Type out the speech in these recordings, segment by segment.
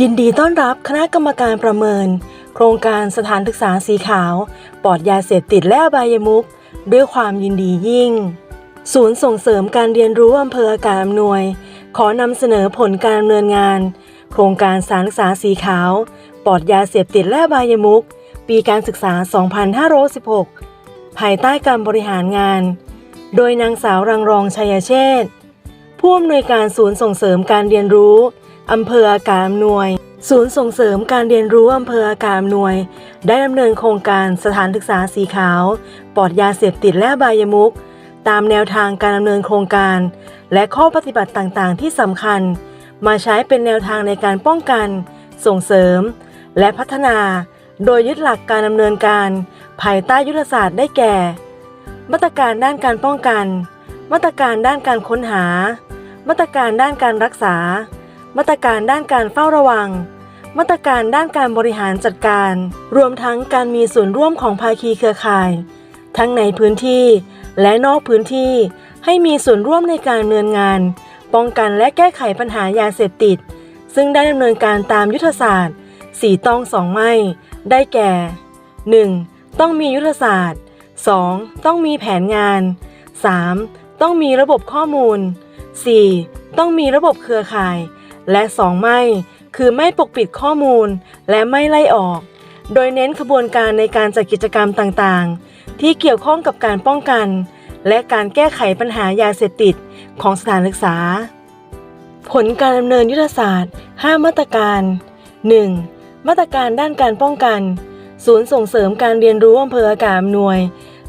ยินดีต้อนรับคณะกรรมการประเมิน โครงการสถานศึกษาสีขาวปลอดยาเสพติดและอบายมุขด้วยความยินดียิ่ง ศูนย์ส่งเสริมการเรียนรู้อำเภออากาศอำนวย ขอนำเสนอผลการดำเนินงาน โครงการสถานศึกษาสีขาวปลอดยาเสพติดและอบายมุขปีการศึกษา 2516 ภายใต้การบริหารงาน โดยนางสาวรังรองชัยเชษผู้อำนวยการศูนย์ส่งเสริมการเรียนรู้ อำเภออากาศอำนวย ศูนย์ส่งเสริมการเรียนรู้อำเภออากาศอำนวย ได้ดำเนินโครงการสถานศึกษาสีขาวปลอดยาเสพติดและบายมุขตามแนวทางการดำเนินโครงการ และข้อปฏิบัติต่างๆ ที่สำคัญ มาใช้เป็นแนวทางในการป้องกัน ส่งเสริม และพัฒนา โดยยึดหลักการดำเนินการ ภายใต้ยุทธศาสตร์ได้แก่ มาตรการด้านการป้องกัน มาตรการด้านการค้นหา มาตรการด้านการรักษา มาตรการด้านการเฝ้าระวัง มาตรการด้านการบริหารจัดการ รวมทั้งการมีส่วนร่วมของภาคีเครือข่าย ทั้งในพื้นที่และนอกพื้นที่ให้มีส่วนร่วมในการดำเนินงาน ป้องกันและแก้ไขปัญหายาเสพติด ซึ่งได้ดำเนินการตามยุทธศาสตร์4ต้องสองไม่ ได้แก่ 1. ต้องมียุทธศาสตร์ 2. ต้องมีแผนงาน 3. ต้องมีระบบข้อมูล 4. ต้องมีระบบเครือข่าย และ2ไม่ คือไม่ปกปิดข้อมูล และไม่ไล่ออก โดยเน้นขบวนการในการจัดกิจกรรมต่างๆ ที่เกี่ยวข้องกับการป้องกัน และการแก้ไขปัญหายาเสพติดของสถานศึกษา ผลการดำเนินยุทธศาสตร์ 5 มาตรการ 1. มาตรการด้านการป้องกัน ศูนย์ส่งเสริมการเรียนรู้อำเภออากาศอำนวย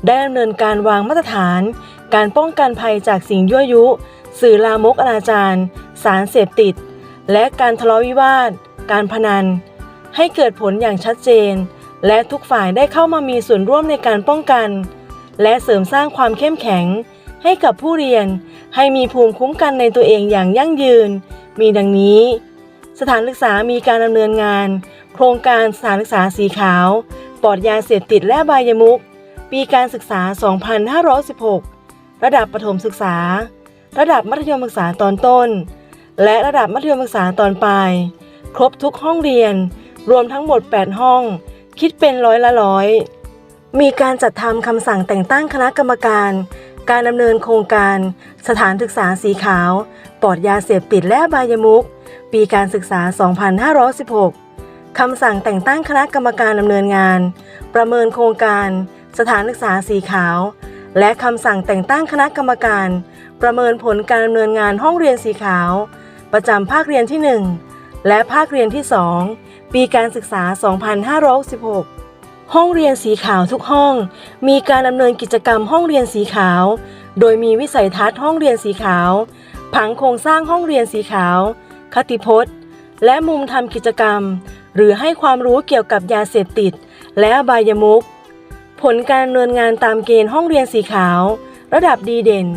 ได้ดำเนินการวางมาตรฐาน การป้องกันภัยจากสิ่งยั่วยุ สื่อลามกอนาจารสารเสพติด และการทะเลาะวิวาท การพนัน ให้เกิดผลอย่างชัดเจน และทุกฝ่ายได้เข้ามามีส่วนร่วมในการป้องกัน และเสริมสร้างความเข้มแข็ง ให้กับผู้เรียน ให้มีภูมิคุ้มกันในตัวเองอย่างยั่งยืน มีดังนี้ สถานศึกษามีการดำเนินงาน โครงการสถานศึกษาสีขาวปลอดยาเสพติดและบายมุขปีการศึกษา 2516 ระดับประถมศึกษา ระดับมัธยมศึกษาตอนต้น และระดับมัธยมศึกษาตอนปลาย ครบทุกห้องเรียน รวมทั้งหมด 8 ห้อง คิดเป็นร้อยละร้อย มีการจัดทำคำสั่งแต่งตั้งคณะกรรมการ การดำเนินโครงการ สถานศึกษาสีขาว ปลอดยาเสพติดและบายมุขปีการศึกษา 2516 คำสั่งแต่งตั้งคณะกรรมการดำเนินงาน ประเมินโครงการ สถานศึกษาสีขาว และคำสั่งแต่งตั้งคณะกรรมการ ประเมินผลการดำเนินงานห้องเรียนสีขาว ประจำภาคเรียนที่ 1 และภาคเรียนที่ 2 ปีการศึกษา 2516ห้องเรียนสีขาวทุกห้อง มีการดำเนินกิจกรรมห้องเรียนสีขาว โดยมีวิสัยทัศน์ห้องเรียนสีขาว ผังโครงสร้างห้องเรียนสีขาว คติพจน์ และมุมทำกิจกรรม หรือให้ความรู้เกี่ยวกับยาเสพติด และบายมุขผลการดำเนินงานตามเกณฑ์ห้องเรียนสีขาว ระดับดีเด่น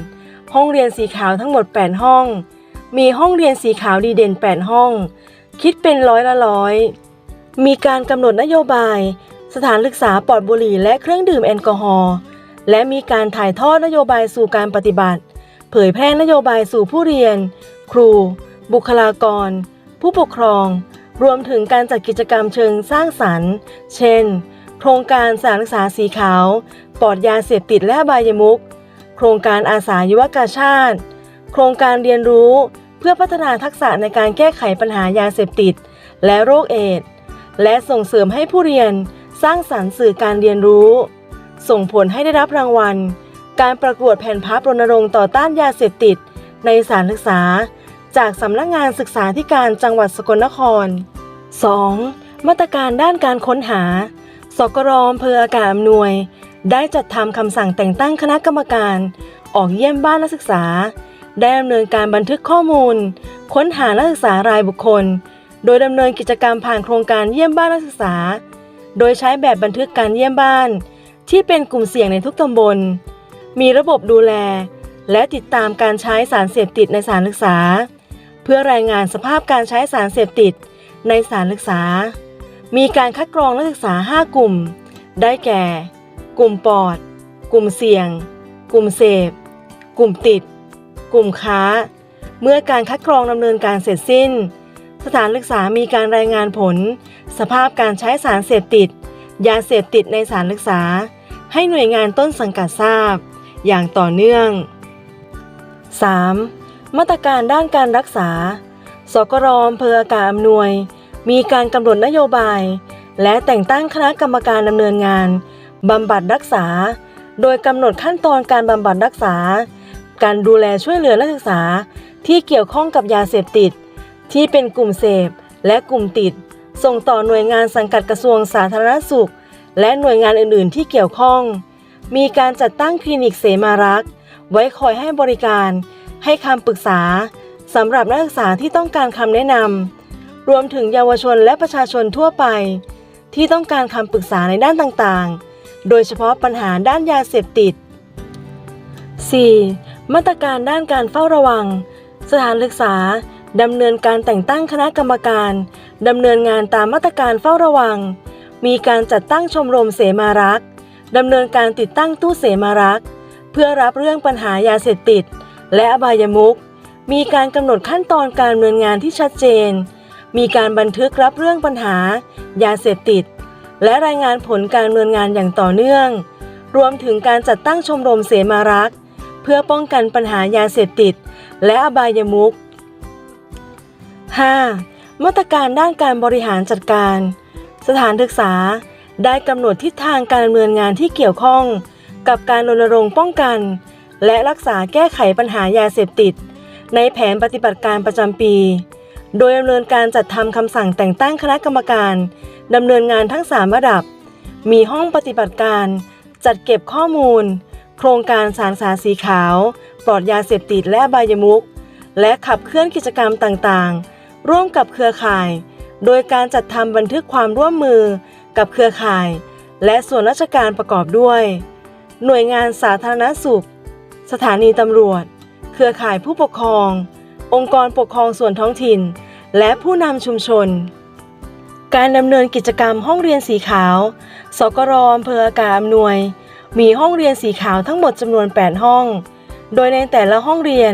ห้องเรียนสีขาวทั้งหมด 8 ห้อง มีห้องเรียนสีขาวดีเด่น 8 ห้อง คิดเป็นร้อยละร้อย มีการกำหนดนโยบาย สถานศึกษาปลอดบุหรี่และเครื่องดื่มแอลกอฮอล์และมีการถ่ายทอดนโยบายสู่การปฏิบัติ เผยแพร่นโยบายสู่ผู้เรียน ครู บุคลากร ผู้ปกครอง รวมถึงการจัดกิจกรรมเชิงสร้างสรรค์ เช่น โครงการสานศึกษาสีขาว ปลอดยาเสพติดและบายมุขโครงการอาสายุวกาชาติ โครงการเรียนรู้เพื่อพัฒนาทักษะในการแก้ไขปัญหายาเสพติด และโรคเอดส์และส่งเสริมให้ผู้เรียนสร้างสรรค์สื่อการเรียนรู้ ส่งผลให้ได้รับรางวัล การประกวดแผ่นพับรณรงค์ต่อต้านยาเสพติด ในสานศึกษา จากสำนักงานศึกษาธิการจังหวัดสกลนคร 2. มาตรการด้านการค้นหา สกรอำเภออากาศอำนวย ได้จัดทำคำสั่งแต่งตั้งคณะกรรมการ ออกเยี่ยมบ้านนักศึกษา ได้ดำเนินการบันทึกข้อมูล ค้นหานักศึกษารายบุคคล โดยดำเนินกิจกรรมผ่านโครงการเยี่ยมบ้านนักศึกษา โดยใช้แบบบันทึกการเยี่ยมบ้าน ที่เป็นกลุ่มเสี่ยงในทุกตำบล มีระบบดูแล และติดตามการใช้สารเสพติดในสานศึกษา เพื่อรายงานสภาพการใช้สารเสพติดในสานศึกษา มีการคัดกรองนักศึกษา 5 กลุ่ม ได้แก่ กลุ่มปอด กลุ่มเสี่ยง กลุ่มเสพ กลุ่มติด กลุ่มค้า เมื่อการคัดกรองดำเนินการเสร็จสิ้น สถานศึกษามีการรายงานผล สภาพการใช้สารเสพติด ยาเสพติดในสถานศึกษา ให้หน่วยงานต้นสังกัดทราบ อย่างต่อเนื่อง 3. มาตรการด้านการรักษา สกรอำเภออากาศอำนวย มีการกำหนดนโยบาย และแต่งตั้งคณะกรรมการดำเนินงานบำบัดรักษา โดยกำหนดขั้นตอนการบำบัดรักษา การดูแลช่วยเหลือนักศึกษา ที่เกี่ยวข้องกับยาเสพติด ที่เป็นกลุ่มเสพและกลุ่มติด ส่งต่อหน่วยงานสังกัดกระทรวงสาธารณสุข และหน่วยงานอื่น ๆ ที่เกี่ยวข้อง มีการจัดตั้งคลินิกเสมารักษ์ ไว้คอยให้บริการ ให้คำปรึกษาสำหรับนักศึกษาที่ต้องการคำแนะนำรวมถึงเยาวชนและประชาชนทั่วไป ที่ต้องการคำปรึกษาในด้านต่างๆ โดยเฉพาะปัญหาด้านยาเสพติด 4. มาตรการด้านการเฝ้าระวัง สถานศึกษาดำเนินการแต่งตั้งคณะกรรมการดำเนินงานตามมาตรการเฝ้าระวัง มีการจัดตั้งชมรมเสมารักษ์ดำเนินการติดตั้งตู้เสมารักษ์เพื่อรับเรื่องปัญหายาเสพติด และอบายมุขมีการกำหนดขั้นตอนการดำเนินงานที่ชัดเจน มีการบันทึกรับเรื่องปัญหา ยาเสพติด และรายงานผลการดำเนินงานอย่างต่อเนื่อง รวมถึงการจัดตั้งชมรมเสมารักษ์ พื่อป้องกันปัญหายาเสพติด และอบายมุข 5. มาตรการด้านการบริหารจัดการ สถานศึกษาได้กำหนดทิศทางการดำเนินงานที่เกี่ยวข้อง กับการรณรงค์ป้องกัน และรักษาแก้ไขปัญหายาเสพติด ในแผนปฏิบัติการประจำปี โดยดำเนินการจัดทำคำสั่งแต่งตั้งคณะกรรมการดำเนินงานทั้ง 3 ระดับ มีห้องปฏิบัติการ จัดเก็บข้อมูล โครงการสารสาสีขาว ปลอดยาเสพติดและบายมุขและขับเคลื่อนกิจกรรมต่างๆ ร่วมกับเครือข่าย โดยการจัดทำบันทึกความร่วมมือกับเครือข่าย และส่วนราชการประกอบด้วย หน่วยงานสาธารณสุข สถานีตำรวจ เครือข่ายผู้ปกครอง องค์กรปกครองส่วนท้องถิ่น และผู้นำชุมชนการดำเนินกิจกรรมห้องเรียนสีขาว สกรอำเภออากาศอำนวย มีห้องเรียนสีขาวทั้งหมดจำนวน 8 ห้อง โดยในแต่ละห้องเรียน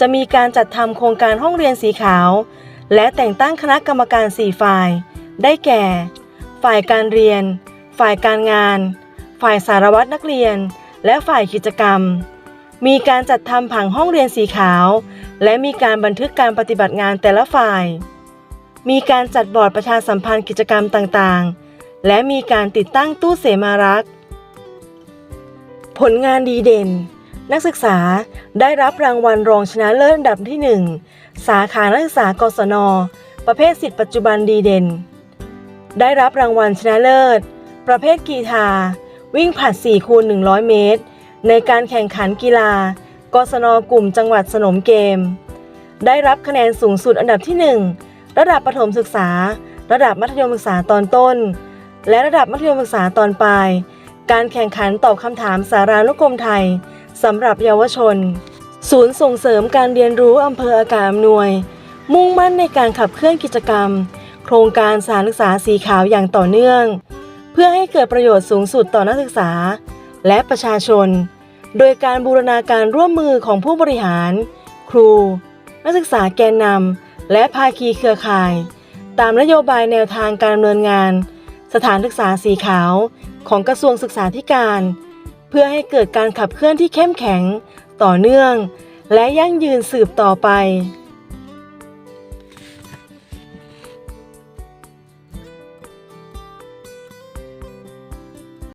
จะมีการจัดทำโครงการห้องเรียนสีขาว และแต่งตั้งคณะกรรมการ 4 ฝ่าย ได้แก่ ฝ่ายการเรียน ฝ่ายการงาน ฝ่ายสารวัตรนักเรียน และฝ่ายกิจกรรม มีการจัดทำผังห้องเรียนสีขาว และมีการบันทึกการปฏิบัติงานแต่ละฝ่าย มีการจัดบอร์ดประชาสัมพันธ์กิจกรรมต่างๆ และมีการติดตั้งตู้เสมารักษ์ ผลงานดีเด่น นักศึกษาได้รับรางวัลรองชนะเลิศอันดับที่ 1 สาขานักศึกษากศน ประเภทสิทธิปัจจุบันดีเด่น ได้รับรางวัลชนะเลิศ ประเภทกีฬาวิ่งผลัด4คูณ100 เมตร ในการแข่งขันกีฬากศนกลุ่มจังหวัดสนมเกม ได้รับคะแนนสูงสุดอันดับที่ 1 ระดับประถมศึกษา ระดับมัธยมศึกษาตอนต้น และระดับมัธยมศึกษาตอนปลาย การแข่งขันตอบคำถามสารานุกรมไทยสำหรับเยาวชน ศูนย์ส่งเสริมการเรียนรู้อำเภออากาศอำนวย มุ่งมั่นในการขับเคลื่อนกิจกรรม โครงการสารศึกษาสีขาวอย่างต่อเนื่อง เพื่อให้เกิดประโยชน์สูงสุดต่อนักศึกษา และประชาชน โดยการบูรณาการร่วมมือของผู้บริหาร ครู นักศึกษาแกนนำและภาคีเครือข่าย ตามนโยบายแนวทางการดำเนินงาน สถานศึกษาสีขาวของกระทรวงศึกษาธิการ เพื่อให้เกิดการขับเคลื่อนที่เข้มแข็ง ต่อเนื่อง และยั่งยืนสืบต่อไป